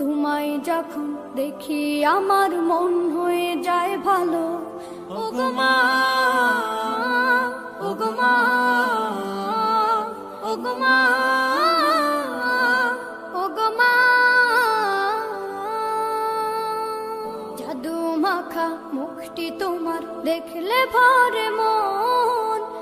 তোমায় যখন দেখি আমার মন হয়ে যায় ভালো। ওগমা ওগমা ওগমা ওগমা মাখা মুখটি তোমার দেখলে ভরে মন।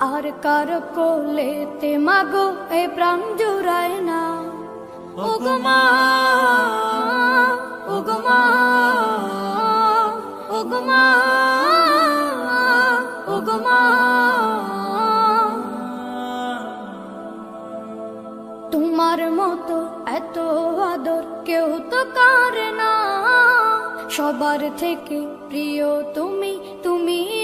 আর কার কোলে কোলেতে মাগো এ প্রাণ জুড়ায় না? ওগমা ওগমা ওগমা ওগমা তোমার মতো এত আদর কেউ তো কারে না। সবার থেকে প্রিয় তুমি তুমি